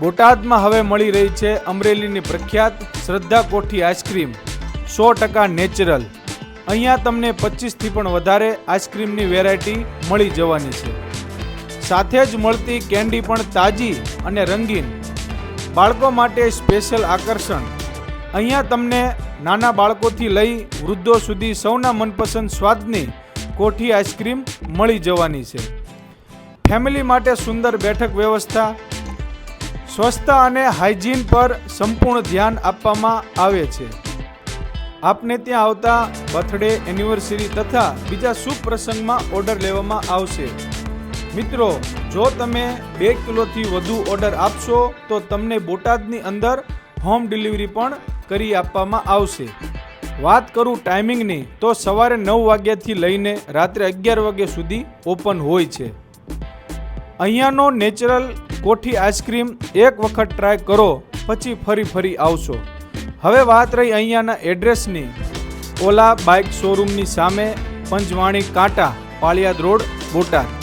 બોટાદમાં હવે મળી રહી છે અમરેલીની પ્રખ્યાત શ્રદ્ધા કોઠી આઈસ્ક્રીમ, સો ટકા નેચરલ. અહીંયા તમને પચીસથી પણ વધારે આઈસ્ક્રીમની વેરાયટી મળી જવાની છે. સાથે જ મળતી કેન્ડી પણ તાજી અને રંગીન. બાળકો માટે સ્પેશિયલ આકર્ષણ. અહીંયા તમને નાના બાળકોથી લઈ વૃદ્ધો સુધી સૌના મનપસંદ સ્વાદની કોઠી આઈસ્ક્રીમ મળી જવાની છે. ફેમિલી માટે સુંદર બેઠક વ્યવસ્થા સ્વચ્છતા અને હાઇજીન પર સંપૂર્ણ ધ્યાન આપવામાં આવે છે. આપને ત્યાં આવતા બર્થડે, એનિવર્સરી તથા બીજા શુભ પ્રસંગમાં ઓર્ડર લેવામાં આવશે. મિત્રો, જો તમે બે કિલોથી વધુ ઓર્ડર આપશો, તો તમને બોટાદની અંદર હોમ ડિલિવરી પણ કરી આપવામાં આવશે. વાત કરું ટાઈમિંગની, તો સવારે નવ વાગ્યાથી લઈને રાત્રે અગિયાર વાગ્યા સુધી ઓપન હોય છે. અહીંયાનો નેચરલ કોઠી આઈસ્ક્રીમ એક વખત ટ્રાય કરો, પછી ફરી ફરી આવશો. હવે વાત રહી અહીંયાના એડ્રેસની ઓલા બાઇક શોરૂમની સામે પંચવાણી કાંટા, પાળિયાદ રોડ, બોટાદ.